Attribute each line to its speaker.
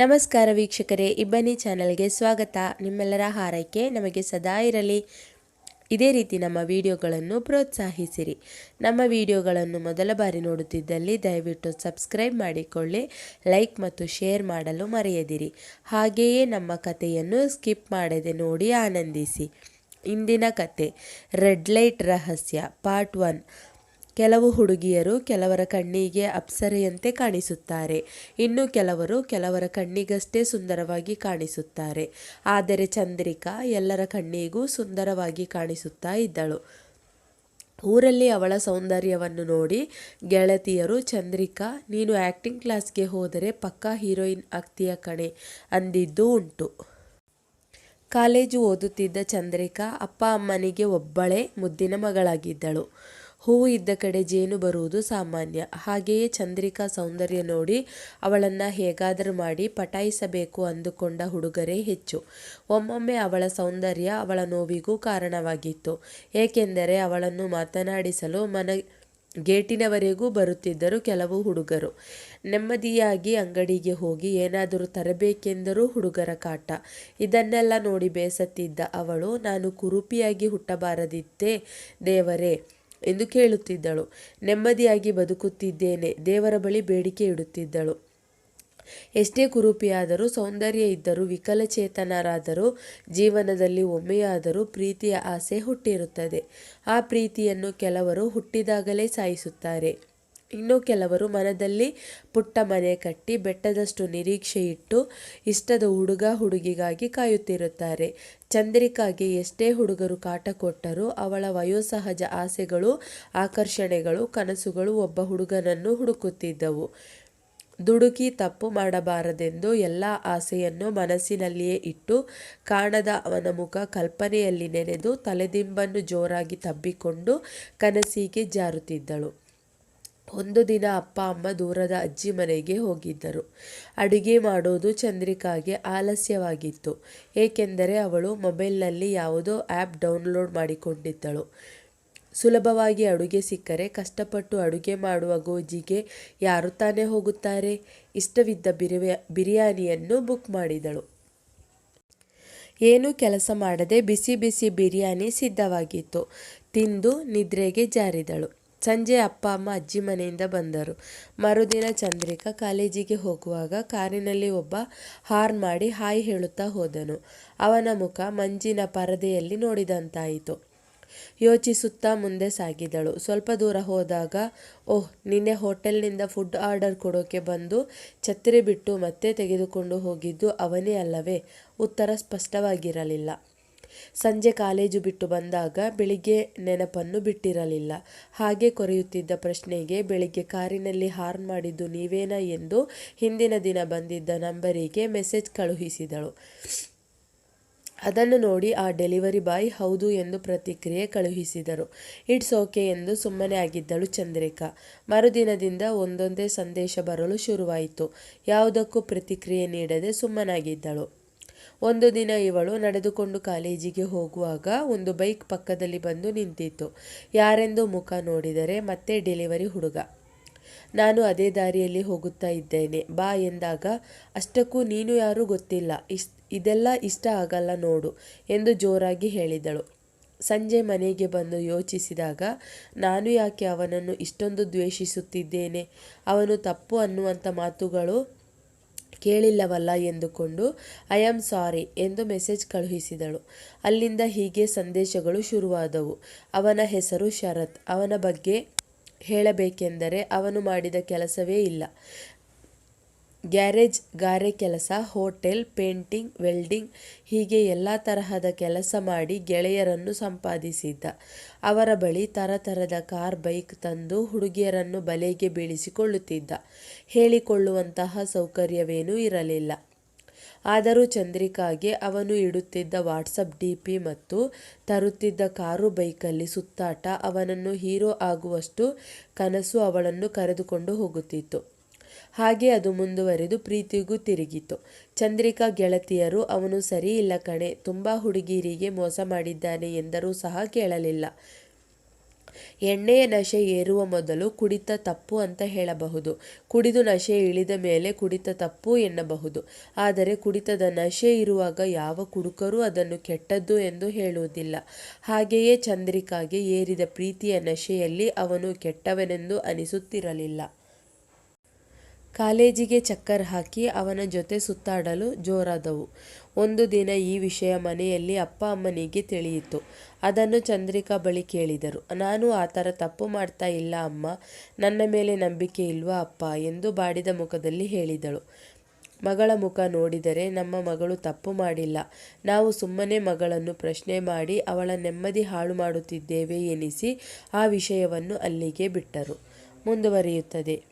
Speaker 1: ನಮಸ್ಕಾರ ವೀಕ್ಷಕರೇ ಇಬ್ಬನಿ ಚಾನಲ್ಗೆ ಸ್ವಾಗತ. ನಿಮ್ಮೆಲ್ಲರ ಹಾರೈಕೆ ನಮಗೆ ಸದಾ ಇರಲಿ. ಇದೇ ರೀತಿ ನಮ್ಮ ವಿಡಿಯೋಗಳನ್ನು ಪ್ರೋತ್ಸಾಹಿಸಿರಿ. ನಮ್ಮ ವಿಡಿಯೋಗಳನ್ನು ಮೊದಲ ಬಾರಿ ನೋಡುತ್ತಿದ್ದಲ್ಲಿ ದಯವಿಟ್ಟು ಸಬ್ಸ್ಕ್ರೈಬ್ ಮಾಡಿಕೊಳ್ಳಿ, ಲೈಕ್ ಮತ್ತು ಶೇರ್ ಮಾಡಲು ಮರೆಯದಿರಿ. ಹಾಗೆಯೇ ನಮ್ಮ ಕಥೆಯನ್ನು ಸ್ಕಿಪ್ ಮಾಡದೆ ನೋಡಿ ಆನಂದಿಸಿ. ಇಂದಿನ ಕತೆ ರೆಡ್ ಲೈಟ್ ರಹಸ್ಯ, ಪಾರ್ಟ್ ಒನ್. ಕೆಲವು ಹುಡುಗಿಯರು ಕೆಲವರ ಕಣ್ಣಿಗೆ ಅಪ್ಸರೆಯಂತೆ ಕಾಣಿಸುತ್ತಾರೆ. ಇನ್ನು ಕೆಲವರು ಕೆಲವರ ಕಣ್ಣಿಗಷ್ಟೇ ಸುಂದರವಾಗಿ ಕಾಣಿಸುತ್ತಾರೆ. ಆದರೆ ಚಂದ್ರಿಕಾ ಎಲ್ಲರ ಕಣ್ಣಿಗೂ ಸುಂದರವಾಗಿ ಕಾಣಿಸುತ್ತಾ ಇದ್ದಳು. ಊರಲ್ಲಿ ಅವಳ ಸೌಂದರ್ಯವನ್ನು ನೋಡಿ ಗೆಳತಿಯರು, ಚಂದ್ರಿಕಾ, ನೀನು ಆ್ಯಕ್ಟಿಂಗ್ ಕ್ಲಾಸ್ಗೆ ಹೋದರೆ ಪಕ್ಕಾ ಹೀರೋಯಿನ್ ಆಗ್ತೀಯ ಕಣೆ? ಅಂದಿದ್ದು ಉಂಟು. ಕಾಲೇಜು ಓದುತ್ತಿದ್ದ ಚಂದ್ರಿಕಾ ಅಪ್ಪ ಅಮ್ಮನಿಗೆ ಒಬ್ಬಳೇ ಮುದ್ದಿನ ಮಗಳಾಗಿದ್ದಳು. ಹೂವು ಇದ್ದ ಕಡೆ ಜೇನು ಬರುವುದು ಸಾಮಾನ್ಯ. ಹಾಗೆಯೇ ಚಂದ್ರಿಕಾ ಸೌಂದರ್ಯ ನೋಡಿ ಅವಳನ್ನು ಹೇಗಾದರೂ ಮಾಡಿ ಪಟಾಯಿಸಬೇಕು ಅಂದುಕೊಂಡ ಹುಡುಗರೇ ಹೆಚ್ಚು. ಒಮ್ಮೊಮ್ಮೆ ಅವಳ ಸೌಂದರ್ಯ ಅವಳ ನೋವಿಗೂ ಕಾರಣವಾಗಿತ್ತು. ಏಕೆಂದರೆ ಅವಳನ್ನು ಮಾತನಾಡಿಸಲು ಮನ ಗೇಟಿನವರೆಗೂ ಬರುತ್ತಿದ್ದರು ಕೆಲವು ಹುಡುಗರು. ನೆಮ್ಮದಿಯಾಗಿ ಅಂಗಡಿಗೆ ಹೋಗಿ ಏನಾದರೂ ತರಬೇಕೆಂದರೂ ಹುಡುಗರ ಕಾಟ. ಇದನ್ನೆಲ್ಲ ನೋಡಿ ಬೇಸತ್ತಿದ್ದ ಅವಳು, ನಾನು ಕುರುಪಿಯಾಗಿ ಹುಟ್ಟಬಾರದಿತ್ತೇ ದೇವರೇ ಎಂದು ಕೇಳುತ್ತಿದ್ದಳು. ನೆಮ್ಮದಿಯಾಗಿ ಬದುಕುತ್ತಿದ್ದೇನೆ. ದೇವರ ಬಳಿ ಬೇಡಿಕೆ ಇಡುತ್ತಿದ್ದಳು. ಎಷ್ಟೇ ಕುರೂಪಿಯಾದರೂ, ಸೌಂದರ್ಯ ಇದ್ದರೂ, ವಿಕಲಚೇತನರಾದರೂ, ಜೀವನದಲ್ಲಿ ಒಮ್ಮೆಯಾದರೂ ಪ್ರೀತಿಯ ಆಸೆ ಹುಟ್ಟಿರುತ್ತದೆ. ಆ ಪ್ರೀತಿಯನ್ನು ಕೆಲವರು ಹುಟ್ಟಿದಾಗಲೇ ಸಾಯಿಸುತ್ತಾರೆ. ಇನ್ನು ಕೆಲವರು ಮನದಲ್ಲಿ ಪುಟ್ಟ ಮನೆ ಕಟ್ಟಿ ಬೆಟ್ಟದಷ್ಟು ನಿರೀಕ್ಷೆ ಇಟ್ಟು ಇಷ್ಟದ ಹುಡುಗ ಹುಡುಗಿಗಾಗಿ ಕಾಯುತ್ತಿರುತ್ತಾರೆ. ಚಂದ್ರಿಕಾಗೆ ಎಷ್ಟೇ ಹುಡುಗರು ಕಾಟ ಕೊಟ್ಟರೂ ಅವಳ ವಯೋಸಹಜ ಆಸೆಗಳು, ಆಕರ್ಷಣೆಗಳು, ಕನಸುಗಳು ಒಬ್ಬ ಹುಡುಗನನ್ನು ಹುಡುಕುತ್ತಿದ್ದವು. ದುಡುಕಿ ತಪ್ಪು ಮಾಡಬಾರದೆಂದು ಎಲ್ಲ ಆಸೆಯನ್ನು ಮನಸ್ಸಿನಲ್ಲಿಯೇ ಇಟ್ಟು ಕಾಣದ ಅವನ ಮುಖ ಕಲ್ಪನೆಯಲ್ಲಿ ನೆನೆದು ತಲೆದಿಂಬನ್ನು ಜೋರಾಗಿ ತಬ್ಬಿಕೊಂಡು ಕನಸಿಗೆ ಜಾರುತ್ತಿದ್ದಳು. ಒಂದು ದಿನ ಅಪ್ಪ, ಅಮ್ಮ ದೂರದ ಅಜ್ಜಿ ಮನೆಗೆ ಹೋಗಿದ್ದರು. ಅಡುಗೆ ಮಾಡೋದು ಚಂದ್ರಿಕಾಗೆ ಆಲಸ್ಯವಾಗಿತ್ತು. ಏಕೆಂದರೆ ಅವಳು ಮೊಬೈಲ್ನಲ್ಲಿ ಯಾವುದೋ ಆ್ಯಪ್ ಡೌನ್ಲೋಡ್ ಮಾಡಿಕೊಂಡಿದ್ದಳು. ಸುಲಭವಾಗಿ ಅಡುಗೆ ಸಿಕ್ಕರೆ ಕಷ್ಟಪಟ್ಟು ಅಡುಗೆ ಮಾಡುವ ಗೋಜಿಗೆ ಯಾರು ತಾನೇ ಹೋಗುತ್ತಾರೆ? ಇಷ್ಟವಿದ್ದ ಬಿರಿಯ ಬಿರಿಯಾನಿಯನ್ನು ಬುಕ್ ಮಾಡಿದಳು. ಏನೂ ಕೆಲಸ ಮಾಡದೆ ಬಿಸಿ ಬಿಸಿ ಬಿರಿಯಾನಿ ಸಿದ್ಧವಾಗಿತ್ತು. ತಿಂದು ನಿದ್ರೆಗೆ ಜಾರಿದಳು. ಸಂಜೆ ಅಪ್ಪ, ಅಮ್ಮ, ಅಜ್ಜಿ ಮನೆಯಿಂದ ಬಂದರು. ಮರುದಿನ ಚಂದ್ರಿಕಾ ಕಾಲೇಜಿಗೆ ಹೋಗುವಾಗ ಕಾರಿನಲ್ಲಿ ಒಬ್ಬ ಹಾರ್ನ್ ಮಾಡಿ ಹಾಯ್ ಹೇಳುತ್ತಾ ಹೋದನು. ಅವನ ಮುಖ ಮಂಜಿನ ಪರದೆಯಲ್ಲಿ ನೋಡಿದಂತಾಯಿತು. ಯೋಚಿಸುತ್ತಾ ಮುಂದೆ ಸಾಗಿದಳು. ಸ್ವಲ್ಪ ದೂರ ಹೋದಾಗ, ಓಹ್, ನಿನ್ನೆ ಹೋಟೆಲ್ನಿಂದ ಫುಡ್ ಆರ್ಡರ್ ಕೊಡೋಕೆ ಬಂದು ಛತ್ರಿ ಬಿಟ್ಟು ಮತ್ತೆ ತೆಗೆದುಕೊಂಡು ಹೋಗಿದ್ದು ಅವನೇ ಅಲ್ಲವೇ? ಉತ್ತರ ಸ್ಪಷ್ಟವಾಗಿರಲಿಲ್ಲ. ಸಂಜೆ ಕಾಲೇಜು ಬಿಟ್ಟು ಬಂದಾಗ ಬೆಳಿಗ್ಗೆ ನೆನಪನ್ನು ಬಿಟ್ಟಿರಲಿಲ್ಲ. ಹಾಗೆ ಕೊರೆಯುತ್ತಿದ್ದ ಪ್ರಶ್ನೆಗೆ ಬೆಳಿಗ್ಗೆ ಕಾರಿನಲ್ಲಿ ಹಾರ್ನ್ ಮಾಡಿದ್ದು ನೀವೇನಾ ಎಂದು ಹಿಂದಿನ ದಿನ ಬಂದಿದ್ದ ನಂಬರಿಗೆ ಮೆಸೇಜ್ ಕಳುಹಿಸಿದಳು. ಅದನ್ನು ನೋಡಿ ಆ ಡೆಲಿವರಿ ಬಾಯ್ ಹೌದು ಎಂದು ಪ್ರತಿಕ್ರಿಯೆ ಕಳುಹಿಸಿದರು. ಇಟ್ಸ್ ಓಕೆ ಎಂದು ಸುಮ್ಮನೆ ಆಗಿದ್ದಳು ಚಂದ್ರಿಕಾ. ಮರುದಿನದಿಂದ ಒಂದೊಂದೇ ಸಂದೇಶ ಬರಲು ಶುರುವಾಯಿತು. ಯಾವುದಕ್ಕೂ ಪ್ರತಿಕ್ರಿಯೆ ನೀಡದೆ ಸುಮ್ಮನಾಗಿದ್ದಳು. ಒಂದು ದಿನ ಇವಳು ನಡೆದುಕೊಂಡು ಕಾಲೇಜಿಗೆ ಹೋಗುವಾಗ ಒಂದು ಬೈಕ್ ಪಕ್ಕದಲ್ಲಿ ಬಂದು ನಿಂತಿತ್ತು. ಯಾರೆಂದು ಮುಖ ನೋಡಿದರೆ ಮತ್ತೆ ಡೆಲಿವರಿ ಹುಡುಗ. ನಾನು ಅದೇ ದಾರಿಯಲ್ಲಿ ಹೋಗುತ್ತಾ ಇದ್ದೇನೆ. ಬಾ ಎಂದಾಗ, ಅಷ್ಟಕ್ಕೂ ನೀನು ಯಾರೂ ಗೊತ್ತಿಲ್ಲ. ಇದೆಲ್ಲ ಇಷ್ಟ ಆಗಲ್ಲ ನೋಡು ಎಂದು ಜೋರಾಗಿ ಹೇಳಿದಳು. ಸಂಜೆ ಮನೆಗೆ ಬಂದು ಯೋಚಿಸಿದಾಗ, ನಾನು ಯಾಕೆ ಅವನನ್ನು ಇಷ್ಟೊಂದು ದ್ವೇಷಿಸುತ್ತಿದ್ದೇನೆ? ಅವನು ತಪ್ಪು ಅನ್ನುವಂಥ ಮಾತುಗಳು ಕೇಳಿಲ್ಲವಲ್ಲ ಎಂದುಕೊಂಡು, ಐ ಆಮ್ ಸಾರಿ ಎಂದು ಮೆಸೇಜ್ ಕಳುಹಿಸಿದಳು. ಅಲ್ಲಿಂದ ಹೀಗೆ ಸಂದೇಶಗಳು ಶುರುವಾದವು. ಅವನ ಹೆಸರು ಶರತ್. ಅವನ ಬಗ್ಗೆ ಹೇಳಬೇಕೆಂದರೆ ಅವನು ಮಾಡಿದ ಕೆಲಸವೇ ಇಲ್ಲ. ಗ್ಯಾರೇಜ್, ಗಾರೆ ಕೆಲಸ, ಹೋಟೆಲ್, ಪೇಂಟಿಂಗ್, ವೆಲ್ಡಿಂಗ್ ಹೀಗೆ ಎಲ್ಲ ತರಹದ ಕೆಲಸ ಮಾಡಿ ಗೆಳೆಯರನ್ನು ಸಂಪಾದಿಸಿದ್ದ. ಅವರ ಬಳಿ ತರತರದ ಕಾರ್, ಬೈಕ್ ತಂದು ಹುಡುಗಿಯರನ್ನು ಬಲೆಗೆ ಬೀಳಿಸಿಕೊಳ್ಳುತ್ತಿದ್ದ. ಹೇಳಿಕೊಳ್ಳುವಂತಹ ಸೌಕರ್ಯವೇನೂ ಇರಲಿಲ್ಲ. ಆದರೂ ಚಂದ್ರಿಕಾಗೆ ಅವನು ಇಡುತ್ತಿದ್ದ ವಾಟ್ಸಪ್ ಡಿ ಪಿ ಮತ್ತು ತರುತ್ತಿದ್ದ ಕಾರು ಬೈಕಲ್ಲಿ ಸುತ್ತಾಟ ಅವನನ್ನು ಹೀರೋ ಆಗುವಷ್ಟು ಕನಸು ಅವಳನ್ನು ಕರೆದುಕೊಂಡು ಹೋಗುತ್ತಿತ್ತು. ಹಾಗೆ ಅದು ಮುಂದುವರೆದು ಪ್ರೀತಿಗೂ ತಿರುಗಿತು. ಚಂದ್ರಿಕಾ ಗೆಳತಿಯರು, ಅವನು ಸರಿ ಇಲ್ಲ ಕಣೆ, ತುಂಬ ಹುಡುಗಿಯರಿಗೆ ಮೋಸ ಮಾಡಿದ್ದಾನೆ ಎಂದರೂ ಸಹ ಕೇಳಲಿಲ್ಲ. ಎಣ್ಣೆಯ ನಶೆ ಏರುವ ಮೊದಲು ಕುಡಿತ ತಪ್ಪು ಅಂತ ಹೇಳಬಹುದು. ಕುಡಿದು ನಶೆ ಇಳಿದ ಮೇಲೆ ಕುಡಿತ ತಪ್ಪು ಎನ್ನಬಹುದು. ಆದರೆ ಕುಡಿತದ ನಶೆ ಇರುವಾಗ ಯಾವ ಕುಡುಕರೂ ಅದನ್ನು ಕೆಟ್ಟದ್ದು ಎಂದು ಹೇಳುವುದಿಲ್ಲ. ಹಾಗೆಯೇ ಚಂದ್ರಿಕಾಗೆ ಏರಿದ ಪ್ರೀತಿಯ ನಶೆಯಲ್ಲಿ ಅವನು ಕೆಟ್ಟವನೆಂದು ಅನಿಸುತ್ತಿರಲಿಲ್ಲ. ಕಾಲೇಜಿಗೆ ಚಕ್ಕರ್ ಹಾಕಿ ಅವನ ಜೊತೆ ಸುತ್ತಾಡಲು ಜೋರಾದವು. ಒಂದು ದಿನ ಈ ವಿಷಯ ಮನೆಯಲ್ಲಿ ಅಪ್ಪ ಅಮ್ಮನಿಗೆ ತಿಳಿಯಿತು. ಅದನ್ನು ಚಂದ್ರಿಕಾ ಬಳಿ ಕೇಳಿದರು. ನಾನು ಆ ಥರ ತಪ್ಪು ಮಾಡ್ತಾ ಇಲ್ಲ ಅಮ್ಮ. ನನ್ನ ಮೇಲೆ ನಂಬಿಕೆ ಇಲ್ವಾ ಅಪ್ಪ? ಎಂದು ಬಾಡಿದ ಮುಖದಲ್ಲಿ ಹೇಳಿದಳು. ಮಗಳ ಮುಖ ನೋಡಿದರೆ ನಮ್ಮ ಮಗಳು ತಪ್ಪು ಮಾಡಿಲ್ಲ. ನಾವು ಸುಮ್ಮನೆ ಮಗಳನ್ನು ಪ್ರಶ್ನೆ ಮಾಡಿ ಅವಳ ನೆಮ್ಮದಿ ಹಾಳು ಮಾಡುತ್ತಿದ್ದೇವೆ ಎನಿಸಿ ಆ ವಿಷಯವನ್ನು ಅಲ್ಲಿಗೆ ಬಿಟ್ಟರು. ಮುಂದುವರಿಯುತ್ತದೆ.